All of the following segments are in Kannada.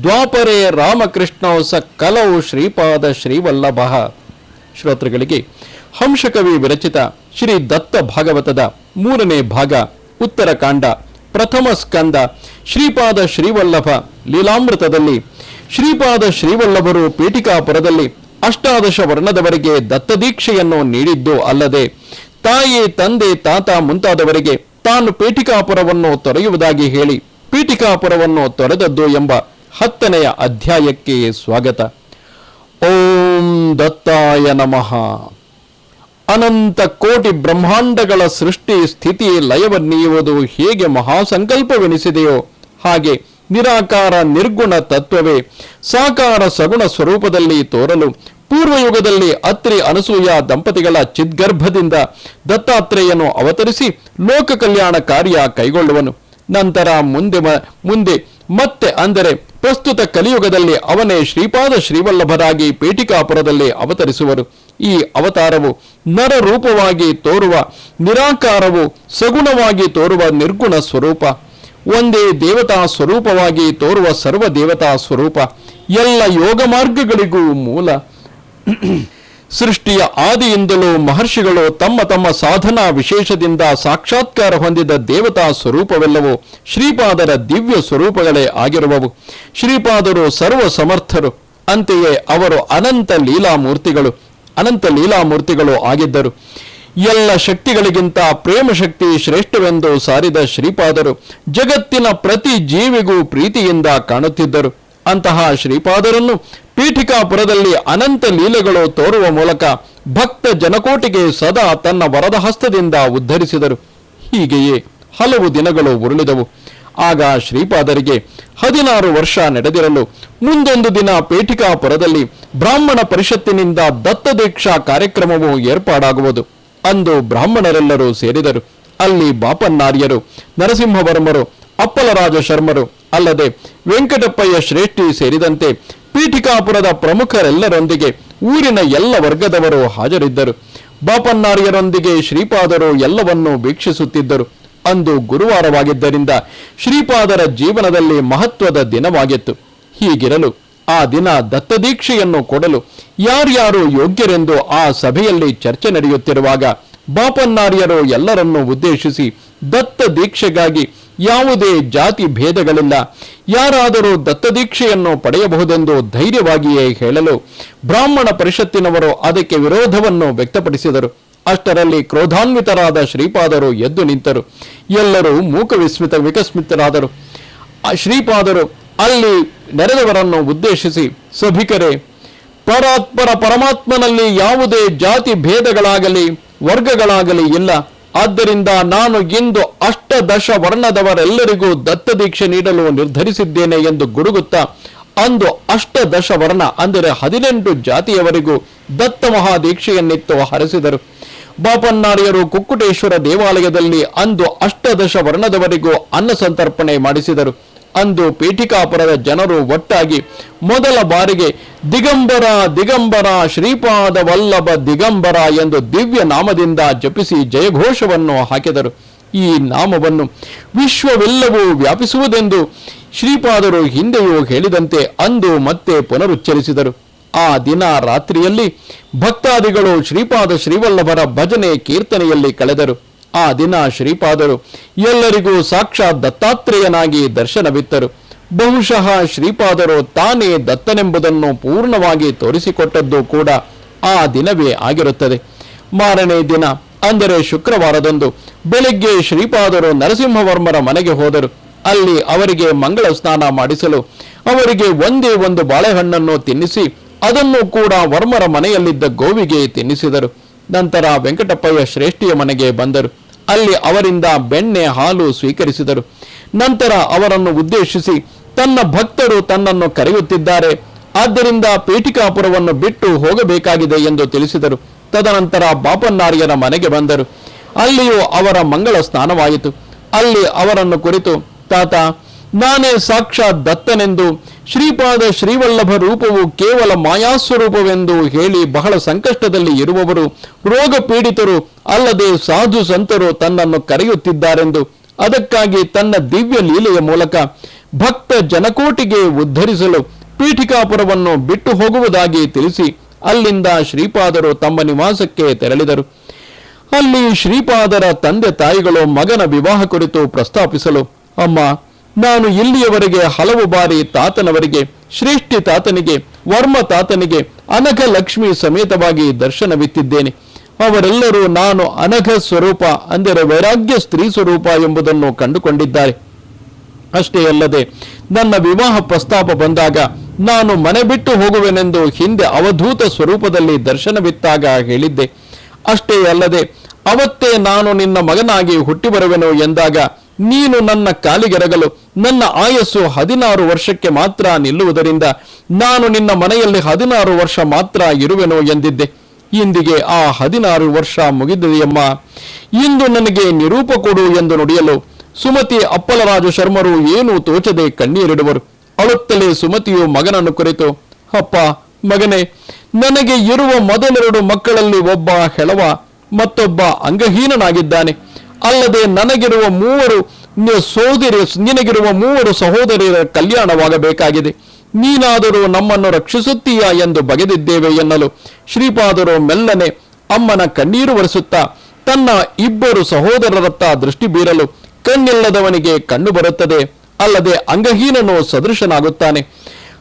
ದ್ವಾಪರೇ ರಾಮಕೃಷ್ಣ ಹೊಸ ಶ್ರೀಪಾದ ಶ್ರೀವಲ್ಲಭ. ಶ್ರೋತೃಗಳಿಗೆ, ಹಂಸಕವಿ ವಿರಚಿತ ಶ್ರೀ ದತ್ತ ಭಾಗವತದ ಮೂರನೇ ಭಾಗ, ಉತ್ತರಕಾಂಡ, ಪ್ರಥಮ ಸ್ಕಂದ, ಶ್ರೀಪಾದ ಶ್ರೀವಲ್ಲಭ ಲೀಲಾಮೃತದಲ್ಲಿ, ಶ್ರೀಪಾದ ಶ್ರೀವಲ್ಲಭರು ಪೀಠಿಕಾಪುರದಲ್ಲಿ ಅಷ್ಟಾದಶ ವರ್ಣದವರೆಗೆ ದತ್ತದೀಕ್ಷೆಯನ್ನು ನೀಡಿದ್ದು ಅಲ್ಲದೆ, ತಾಯಿ, ತಂದೆ, ತಾತ ಮುಂತಾದವರಿಗೆ ತಾನು ಪೀಠಿಕಾಪುರವನ್ನು ತೊರೆಯುವುದಾಗಿ ಹೇಳಿ ಪೀಠಿಕಾಪುರವನ್ನು ತೊರೆದದ್ದು ಎಂಬ ಹತ್ತನೆಯ ಅಧ್ಯಾಯಕ್ಕೆ ಸ್ವಾಗತ. ಓಂ ದತ್ತಾಯ ನಮಃ. ಅನಂತ ಕೋಟಿ ಬ್ರಹ್ಮಾಂಡಗಳ ಸೃಷ್ಟಿ ಸ್ಥಿತಿ ಲಯವನ್ನೀಯುವುದು ಹೇಗೆ ಮಹಾಸಂಕಲ್ಪವೆನಿಸಿದೆಯೋ ಹಾಗೆ ನಿರಾಕಾರ ನಿರ್ಗುಣ ತತ್ವವೇ ಸಾಕಾರ ಸಗುಣ ಸ್ವರೂಪದಲ್ಲಿ ತೋರಲು ಪೂರ್ವಯುಗದಲ್ಲಿ ಅತ್ರಿ ಅನಸೂಯ ದಂಪತಿಗಳ ಚಿದ್ಗರ್ಭದಿಂದ ದತ್ತಾತ್ರೇಯನು ಅವತರಿಸಿ ಲೋಕ ಕಲ್ಯಾಣ ಕಾರ್ಯ ಕೈಗೊಳ್ಳುವನು. ನಂತರ ಮುಂದೆ ಮುಂದೆ ಮತ್ತೆ ಅಂದರೆ ಪ್ರಸ್ತುತ ಕಲಿಯುಗದಲ್ಲಿ ಅವನೇ ಶ್ರೀಪಾದ ಶ್ರೀವಲ್ಲಭರಾಗಿ ಪೇಟಿಕಾಪುರದಲ್ಲಿ ಅವತರಿಸುವರು. ಈ ಅವತಾರವು ನರ ರೂಪವಾಗಿ ತೋರುವ, ನಿರಾಕಾರವು ಸಗುಣವಾಗಿ ತೋರುವ ನಿರ್ಗುಣ ಸ್ವರೂಪ. ಒಂದೇ ದೇವತಾ ಸ್ವರೂಪವಾಗಿ ತೋರುವ ಸರ್ವ ದೇವತಾ ಸ್ವರೂಪ. ಎಲ್ಲ ಯೋಗ ಮಾರ್ಗಗಳಿಗೂ ಮೂಲ. ಸೃಷ್ಟಿಯ ಆದಿಯಿಂದಲೂ ಮಹರ್ಷಿಗಳು ತಮ್ಮ ತಮ್ಮ ಸಾಧನಾ ವಿಶೇಷದಿಂದ ಸಾಕ್ಷಾತ್ಕಾರ ಹೊಂದಿದ ದೇವತಾ ಸ್ವರೂಪವೆಲ್ಲವೂ ಶ್ರೀಪಾದರ ದಿವ್ಯ ಸ್ವರೂಪಗಳೇ ಆಗಿರುವವು. ಶ್ರೀಪಾದರು ಸರ್ವ ಸಮರ್ಥರು ಅಂತೆಯೇ ಅವರು ಅನಂತ ಲೀಲಾಮೂರ್ತಿಗಳು ಅನಂತ ಲೀಲಾಮೂರ್ತಿಗಳು ಆಗಿದ್ದರು. ಎಲ್ಲ ಶಕ್ತಿಗಳಿಗಿಂತ ಪ್ರೇಮ ಶಕ್ತಿ ಶ್ರೇಷ್ಠವೆಂದು ಸಾರಿದ ಶ್ರೀಪಾದರು ಜಗತ್ತಿನ ಪ್ರತಿ ಜೀವಿಗೂ ಪ್ರೀತಿಯಿಂದ ಕಾಣುತ್ತಿದ್ದರು. ಅಂತಹ ಶ್ರೀಪಾದರನ್ನು ಪೀಠಿಕಾಪುರದಲ್ಲಿ ಅನಂತ ಲೀಲೆಗಳು ತೋರುವ ಮೂಲಕ ಭಕ್ತ ಜನಕೋಟಿಗೆ ಸದಾ ತನ್ನ ವರದ ಹಸ್ತದಿಂದ ಉದ್ಧರಿಸಿದರು. ಹೀಗೆಯೇ ಹಲವು ದಿನಗಳು ಉರುಳಿದವು. ಆಗ ಶ್ರೀಪಾದರಿಗೆ ಹದಿನಾರು ವರ್ಷ ನಡೆದಿರಲು ಮುಂದೊಂದು ದಿನ ಪೇಠಿಕಾಪುರದಲ್ಲಿ ಬ್ರಾಹ್ಮಣ ಪರಿಷತ್ತಿನಿಂದ ದತ್ತದೀಕ್ಷಾ ಕಾರ್ಯಕ್ರಮವು ಏರ್ಪಾಡಾಗುವುದು. ಅಂದು ಬ್ರಾಹ್ಮಣರೆಲ್ಲರೂ ಸೇರಿದರು. ಅಲ್ಲಿ ಬಾಪನ್ನಾರ್ಯರು, ನರಸಿಂಹವರ್ಮರು ಅಪ್ಪಲರಾಜ ಶರ್ಮರು ಅಲ್ಲದೆ ವೆಂಕಟಪ್ಪಯ್ಯ ಶ್ರೇಷ್ಠಿ ಸೇರಿದಂತೆ ಪೀಠಿಕಾಪುರದ ಪ್ರಮುಖರೆಲ್ಲರೊಂದಿಗೆ ಊರಿನ ಎಲ್ಲ ವರ್ಗದವರು ಹಾಜರಿದ್ದರು. ಬಾಪನ್ನಾರ್ಯರೊಂದಿಗೆ ಶ್ರೀಪಾದರು ಎಲ್ಲವನ್ನೂ ವೀಕ್ಷಿಸುತ್ತಿದ್ದರು. ಅಂದು ಗುರುವಾರವಾಗಿದ್ದರಿಂದ ಶ್ರೀಪಾದರ ಜೀವನದಲ್ಲಿ ಮಹತ್ವದ ದಿನವಾಗಿತ್ತು. ಹೀಗಿರಲು ಆ ದಿನ ದತ್ತದೀಕ್ಷೆಯನ್ನು ಕೊಡಲು ಯಾರ್ಯಾರು ಯೋಗ್ಯರೆಂದು ಆ ಸಭೆಯಲ್ಲಿ ಚರ್ಚೆ ನಡೆಯುತ್ತಿರುವಾಗ ಬಾಪನ್ನಾರ್ಯರು ಎಲ್ಲರನ್ನೂ ಉದ್ದೇಶಿಸಿ ದತ್ತ ದೀಕ್ಷೆಗಾಗಿ ಯಾವುದೇ ಜಾತಿ ಭೇದಗಳಿಲ್ಲ. ಯಾರಾದರೂ ದತ್ತದೀಕ್ಷೆಯನ್ನು ಪಡೆಯಬಹುದೆಂದು ಧೈರ್ಯವಾಗಿಯೇ ಹೇಳಲು ಬ್ರಾಹ್ಮಣ ಪರಿಷತ್ತಿನವರು ಅದಕ್ಕೆ ವಿರೋಧವನ್ನು ವ್ಯಕ್ತಪಡಿಸಿದರು. ಅಷ್ಟರಲ್ಲಿ ಕ್ರೋಧಾನ್ವಿತರಾದ ಶ್ರೀಪಾದರು ಎದ್ದು ನಿಂತರು. ಎಲ್ಲರೂ ಮೂಕ ವಿಸ್ಮಿತ ವಿಕಸ್ಮಿತರಾದರು ಶ್ರೀಪಾದರು ಅಲ್ಲಿ ನೆರೆದವರನ್ನು ಉದ್ದೇಶಿಸಿ, ಸಭಿಕರೇ, ಪರಾತ್ಪರ ಪರಮಾತ್ಮನಲ್ಲಿ ಯಾವುದೇ ಜಾತಿ ಭೇದಗಳಾಗಲಿ, ವರ್ಗಗಳಾಗಲಿ ಇಲ್ಲ. ಆದ್ದರಿಂದ ನಾನು ಇಂದು ಅಷ್ಟದಶ ವರ್ಣದವರೆಲ್ಲರಿಗೂ ದತ್ತದೀಕ್ಷೆ ನೀಡಲು ನಿರ್ಧರಿಸಿದ್ದೇನೆ ಎಂದು ಗುಡುಗುತ್ತಾ, ಅಂದು ಅಷ್ಟದಶ ವರ್ಣ ಅಂದರೆ ಹದಿನೆಂಟು ಜಾತಿಯವರಿಗೂ ದತ್ತ ಮಹಾದೀಕ್ಷೆಯನ್ನಿತ್ತು ಹರಸಿದರು. ಬಾಪನ್ನಾರಿಯರು ಕುಕ್ಕುಟೇಶ್ವರ ದೇವಾಲಯದಲ್ಲಿ ಅಂದು ಅಷ್ಟದಶ ವರ್ಣದವರಿಗೂ ಅನ್ನ ಸಂತರ್ಪಣೆ ಮಾಡಿಸಿದರು. ಅಂದು ಪೀಠಿಕಾಪುರದ ಜನರು ಒಟ್ಟಾಗಿ ಮೊದಲ ಬಾರಿಗೆ ದಿಗಂಬರ ದಿಗಂಬರ, ಶ್ರೀಪಾದ ವಲ್ಲಭ ದಿಗಂಬರ ಎಂದು ದಿವ್ಯ ನಾಮದಿಂದ ಜಪಿಸಿ ಜಯಘೋಷವನ್ನು ಹಾಕಿದರು. ಈ ನಾಮವನ್ನು ವಿಶ್ವವೆಲ್ಲವೂ ವ್ಯಾಪಿಸುವುದೆಂದು ಶ್ರೀಪಾದರು ಹಿಂದೆಯೂ ಹೇಳಿದಂತೆ ಅಂದು ಮತ್ತೆ ಪುನರುಚ್ಚರಿಸಿದರು. ಆ ದಿನ ರಾತ್ರಿಯಲ್ಲಿ ಭಕ್ತಾದಿಗಳು ಶ್ರೀಪಾದ ಶ್ರೀವಲ್ಲಭರ ಭಜನೆ ಕೀರ್ತನೆಯಲ್ಲಿ ಕಳೆದರು. ಆ ದಿನ ಶ್ರೀಪಾದರು ಎಲ್ಲರಿಗೂ ಸಾಕ್ಷಾತ್ ದತ್ತಾತ್ರೇಯನಾಗಿ ದರ್ಶನವಿತ್ತರು. ಬಹುಶಃ ಶ್ರೀಪಾದರು ತಾನೇ ದತ್ತನೆಂಬುದನ್ನು ಪೂರ್ಣವಾಗಿ ತೋರಿಸಿಕೊಟ್ಟದ್ದು ಕೂಡ ಆ ದಿನವೇ ಆಗಿರುತ್ತದೆ. ಮಾರನೇ ದಿನ, ಅಂದರೆ ಶುಕ್ರವಾರದಂದು, ಬೆಳಿಗ್ಗೆ ಶ್ರೀಪಾದರು ನರಸಿಂಹವರ್ಮರ ಮನೆಗೆ ಹೋದರು. ಅಲ್ಲಿ ಅವರಿಗೆ ಮಂಗಳ ಸ್ನಾನ ಮಾಡಿಸಲು, ಅವರಿಗೆ ಒಂದೇ ಒಂದು ಬಾಳೆಹಣ್ಣನ್ನು ತಿನ್ನಿಸಿ, ಅದನ್ನು ಕೂಡ ವರ್ಮರ ಮನೆಯಲ್ಲಿದ್ದ ಗೋವಿಗೆ ತಿನ್ನಿಸಿದರು. ನಂತರ ವೆಂಕಟಪ್ಪಯ್ಯ ಶ್ರೇಷ್ಠಿಯ ಮನೆಗೆ ಬಂದರು. ಅಲ್ಲಿ ಅವರಿಂದ ಬೆಣ್ಣೆ ಹಾಲು ಸ್ವೀಕರಿಸಿದರು. ನಂತರ ಅವರನ್ನು ಉದ್ದೇಶಿಸಿ ತನ್ನ ಭಕ್ತರು ತನ್ನನ್ನು ಕರೆಯುತ್ತಿದ್ದಾರೆ. ಆದ್ದರಿಂದ ಪೀಠಿಕಾಪುರವನ್ನು ಬಿಟ್ಟು ಹೋಗಬೇಕಾಗಿದೆ ಎಂದು ತಿಳಿಸಿದರು. ತದನಂತರ ಬಾಪನ್ನಾರ್ಯರ ಮನೆಗೆ ಬಂದರು. ಅಲ್ಲಿಯೂ ಅವರ ಮಂಗಳ ಸ್ನಾನವಾಯಿತು. ಅಲ್ಲಿ ಅವರನ್ನು ಕುರಿತು, ತಾತ ನಾನೇ ಸಾಕ್ಷಾತ್ ದತ್ತನೆಂದು ಶ್ರೀಪಾದ ಶ್ರೀವಲ್ಲಭ ರೂಪವು ಕೇವಲ ಮಾಯಾಸ್ವರೂಪವೆಂದು ಹೇಳಿ ಬಹಳ ಸಂಕಷ್ಟದಲ್ಲಿ ಇರುವವರು ರೋಗ ಪೀಡಿತರು ಅಲ್ಲದೆ ಸಾಧು ಸಂತರು ತನ್ನನ್ನು ಕರೆಯುತ್ತಿದ್ದಾರೆಂದು ಅದಕ್ಕಾಗಿ ತನ್ನ ದಿವ್ಯ ಲೀಲೆಯ ಮೂಲಕ ಭಕ್ತ ಜನಕೋಟಿಗೆ ಉದ್ಧರಿಸಲು ಪೀಠಿಕಾಪುರವನ್ನು ಬಿಟ್ಟು ಹೋಗುವುದಾಗಿ ತಿಳಿಸಿ ಅಲ್ಲಿಂದ ಶ್ರೀಪಾದರು ತಮ್ಮ ನಿವಾಸಕ್ಕೆ ತೆರಳಿದರು. ಅಲ್ಲಿ ಶ್ರೀಪಾದರ ತಂದೆ ತಾಯಿಗಳು ಮಗನ ವಿವಾಹ ಕುರಿತು ಪ್ರಸ್ತಾಪಿಸಲು, ಅಮ್ಮ ನಾನು ಇಲ್ಲಿಯವರೆಗೆ ಹಲವು ಬಾರಿ ತಾತನವರಿಗೆ, ಶ್ರೇಷ್ಠಿ ತಾತನಿಗೆ, ವರ್ಮ ತಾತನಿಗೆ, ಅನಘ ಲಕ್ಷ್ಮಿ ಸಮೇತವಾಗಿ ದರ್ಶನವಿತ್ತಿದ್ದೇನೆ. ಅವರೆಲ್ಲರೂ ನಾನು ಅನಘ ಸ್ವರೂಪ ಅಂದರೆ ವೈರಾಗ್ಯ ಸ್ತ್ರೀ ಸ್ವರೂಪ ಎಂಬುದನ್ನು ಕಂಡುಕೊಂಡಿದ್ದಾರೆ. ಅಷ್ಟೇ ಅಲ್ಲದೆ ನನ್ನ ವಿವಾಹ ಪ್ರಸ್ತಾಪ ಬಂದಾಗ ನಾನು ಮನೆ ಬಿಟ್ಟು ಹೋಗುವೆನೆಂದು ಹಿಂದೆ ಅವಧೂತ ಸ್ವರೂಪದಲ್ಲಿ ದರ್ಶನವಿತ್ತಾಗ ಹೇಳಿದ್ದೆ. ಅಷ್ಟೇ ಅಲ್ಲದೆ ಅವತ್ತೇ ನಾನು ನಿನ್ನ ಮಗನಾಗಿ ಹುಟ್ಟಿ ಬರುವೆನು ಎಂದಾಗ ನೀನು ನನ್ನ ಕಾಲಿಗೆರಗಲು, ನನ್ನ ಆಯಸ್ಸು ಹದಿನಾರು ವರ್ಷಕ್ಕೆ ಮಾತ್ರ ನಿಲ್ಲುವುದರಿಂದ ನಾನು ನಿನ್ನ ಮನೆಯಲ್ಲಿ ಹದಿನಾರು ವರ್ಷ ಮಾತ್ರ ಇರುವೆನು ಎಂದಿದ್ದೆ. ಇಂದಿಗೆ ಆ ಹದಿನಾರು ವರ್ಷ ಮುಗಿದಿದೆಯಮ್ಮ. ಇಂದು ನನಗೆ ನಿರೂಪ ಕೊಡು ಎಂದು ನುಡಿಯಲು ಸುಮತಿ ಅಪ್ಪಲರಾಜು ಶರ್ಮರು ಏನು ತೋಚದೆ ಕಣ್ಣೀರಿಡುವರು. ಅಳುತ್ತಲೇ ಸುಮತಿಯು ಮಗನನ್ನು ಕುರಿತು, ಅಪ್ಪ, ಮಗನೇ, ನನಗೆ ಇರುವ ಮೊದಲೆರಡು ಮಕ್ಕಳಲ್ಲಿ ಒಬ್ಬ ಹೆಳವ, ಮತ್ತೊಬ್ಬ ಅಂಗಹೀನನಾಗಿದ್ದಾನೆ. ಅಲ್ಲದೆ ನನಗಿರುವ ಮೂವರು ಸೋದರಿ, ನಿನಗಿರುವ ಮೂವರು ಸಹೋದರಿಯರ ಕಲ್ಯಾಣವಾಗಬೇಕಾಗಿದೆ. ನೀನಾದರೂ ನಮ್ಮನ್ನು ರಕ್ಷಿಸುತ್ತೀಯಾ ಎಂದು ಬಗೆದಿದ್ದೇವೆ ಎನ್ನಲು ಶ್ರೀಪಾದರು ಮೆಲ್ಲನೆ ಅಮ್ಮನ ಕಣ್ಣೀರು ಒರೆಸುತ್ತಾ ತನ್ನ ಇಬ್ಬರು ಸಹೋದರರತ್ತ ದೃಷ್ಟಿ ಬೀರಲು ಕಣ್ಣಿಲ್ಲದವನಿಗೆ ಕಣ್ಣು ಬರುತ್ತದೆ. ಅಲ್ಲದೆ ಅಂಗಹೀನನು ಸದೃಶನಾಗುತ್ತಾನೆ.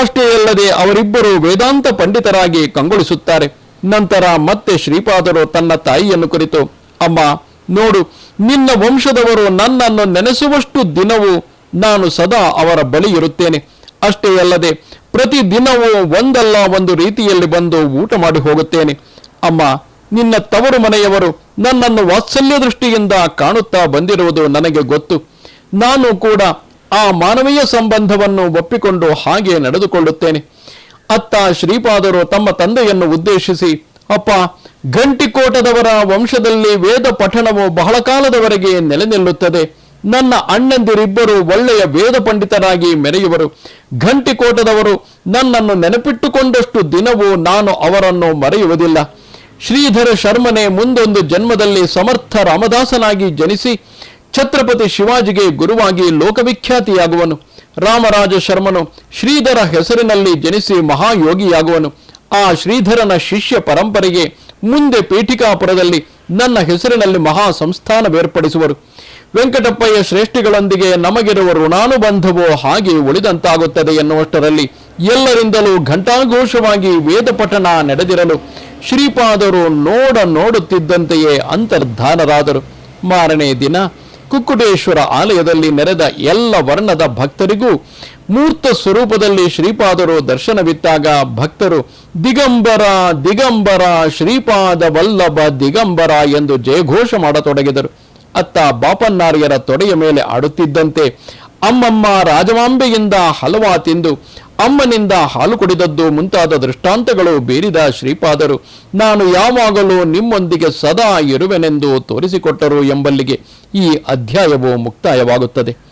ಅಷ್ಟೇ ಅಲ್ಲದೆ ಅವರಿಬ್ಬರು ವೇದಾಂತ ಪಂಡಿತರಾಗಿ ಕಂಗೊಳಿಸುತ್ತಾರೆ. ನಂತರ ಮತ್ತೆ ಶ್ರೀಪಾದರು ತನ್ನ ತಾಯಿಯನ್ನು ಕುರಿತು, ಅಮ್ಮ, ನೋಡು ನಿನ್ನ ವಂಶದವರು ನನ್ನನ್ನು ನೆನೆಸುವಷ್ಟು ದಿನವೂ ನಾನು ಸದಾ ಅವರ ಬಳಿ ಇರುತ್ತೇನೆ. ಅಷ್ಟೇ ಅಲ್ಲದೆ ಪ್ರತಿ ದಿನವೂ ಒಂದಲ್ಲ ಒಂದು ರೀತಿಯಲ್ಲಿ ಬಂದು ಊಟ ಮಾಡಿ ಹೋಗುತ್ತೇನೆ. ಅಮ್ಮ, ನಿನ್ನ ತವರು ಮನೆಯವರು ನನ್ನನ್ನು ವಾತ್ಸಲ್ಯ ದೃಷ್ಟಿಯಿಂದ ಕಾಣುತ್ತಾ ಬಂದಿರುವುದು ನನಗೆ ಗೊತ್ತು. ನಾನು ಕೂಡ ಆ ಮಾನವೀಯ ಸಂಬಂಧವನ್ನು ಒಪ್ಪಿಕೊಂಡು ಹಾಗೆ ನಡೆದುಕೊಳ್ಳುತ್ತೇನೆ. ಅತ್ತ ಶ್ರೀಪಾದರು ತಮ್ಮ ತಂದೆಯನ್ನು ಉದ್ದೇಶಿಸಿ, ಅಪ್ಪ ಗಂಟಿಕೋಟದವರ ವಂಶದಲ್ಲಿ ವೇದ ಪಠಣವು ಬಹಳ ಕಾಲದವರೆಗೆ ನೆಲೆ ನಿಲ್ಲುತ್ತದೆ ನನ್ನ ಅಣ್ಣಂದಿರಿಬ್ಬರು ಒಳ್ಳೆಯ ವೇದ ಪಂಡಿತರಾಗಿ ಮೆರೆಯುವರು. ಘಂಟಿಕೋಟದವರು ನನ್ನನ್ನು ನೆನಪಿಟ್ಟುಕೊಂಡಷ್ಟು ದಿನವೂ ನಾನು ಅವರನ್ನು ಮರೆಯುವುದಿಲ್ಲ. ಶ್ರೀಧರ ಶರ್ಮನೆ ಮುಂದೊಂದು ಜನ್ಮದಲ್ಲಿ ಸಮರ್ಥ ರಾಮದಾಸನಾಗಿ ಜನಿಸಿ ಛತ್ರಪತಿ ಶಿವಾಜಿಗೆ ಗುರುವಾಗಿ ಲೋಕವಿಖ್ಯಾತಿಯಾಗುವನು. ರಾಮರಾಜ ಶರ್ಮನು ಶ್ರೀಧರ ಹೆಸರಿನಲ್ಲಿ ಜನಿಸಿ ಮಹಾಯೋಗಿಯಾಗುವನು. ಆ ಶ್ರೀಧರನ ಶಿಷ್ಯ ಪರಂಪರೆಗೆ ಮುಂದೆ ಪೀಠಿಕಾಪುರದಲ್ಲಿ ನನ್ನ ಹೆಸರಿನಲ್ಲಿ ಮಹಾ ಸಂಸ್ಥಾನ ಬೇರ್ಪಡಿಸುವರು. ವೆಂಕಟಪ್ಪಯ್ಯ ಶ್ರೇಷ್ಠಿಗಳೊಂದಿಗೆ ನಮಗಿರುವ ಋಣಾನುಬಂಧವೋ ಹಾಗೆ ಉಳಿದಂತಾಗುತ್ತದೆ ಎನ್ನುವಷ್ಟರಲ್ಲಿ ಎಲ್ಲರಿಂದಲೂ ಘಂಟಾಘೋಷವಾಗಿ ವೇದ ಪಠಣ ನಡೆದಿರಲು ಶ್ರೀಪಾದರು ನೋಡ ನೋಡುತ್ತಿದ್ದಂತೆಯೇ ಅಂತರ್ಧಾನರಾದರು. ಮಾರನೇ ದಿನ ಕುಕ್ಕುಟೇಶ್ವರ ಆಲಯದಲ್ಲಿ ನೆರೆದ ಎಲ್ಲ ವರ್ಣದ ಭಕ್ತರಿಗೂ ಮೂರ್ತ ಸ್ವರೂಪದಲ್ಲಿ ಶ್ರೀಪಾದರು ದರ್ಶನವಿತ್ತಾಗ ಭಕ್ತರು, ದಿಗಂಬರ ದಿಗಂಬರ, ಶ್ರೀಪಾದ ವಲ್ಲಭ, ದಿಗಂಬರ ಎಂದು ಜಯಘೋಷ ಮಾಡತೊಡಗಿದರು. ಅತ್ತ ಬಾಪನ್ನಾರ್ಯರ ತೊಡೆಯ ಮೇಲೆ ಆಡುತ್ತಿದ್ದಂತೆ ಅಮ್ಮಮ್ಮ ರಾಜಮಾಂಬೆಯಿಂದ ಹಲವಾ ತಿಂದು ಅಮ್ಮನಿಂದ ಹಾಲು ಕುಡಿದದ್ದು ಮುಂತಾದ ದೃಷ್ಟಾಂತಗಳು ಬೀರಿದ ಶ್ರೀಪಾದರು, ನಾನು ಯಾವಾಗಲೂ ನಿಮ್ಮೊಂದಿಗೆ ಸದಾ ಇರುವೆನೆಂದು ತೋರಿಸಿಕೊಟ್ಟರು ಎಂಬಲ್ಲಿಗೆ ಈ ಅಧ್ಯಾಯವು ಮುಕ್ತಾಯವಾಗುತ್ತದೆ.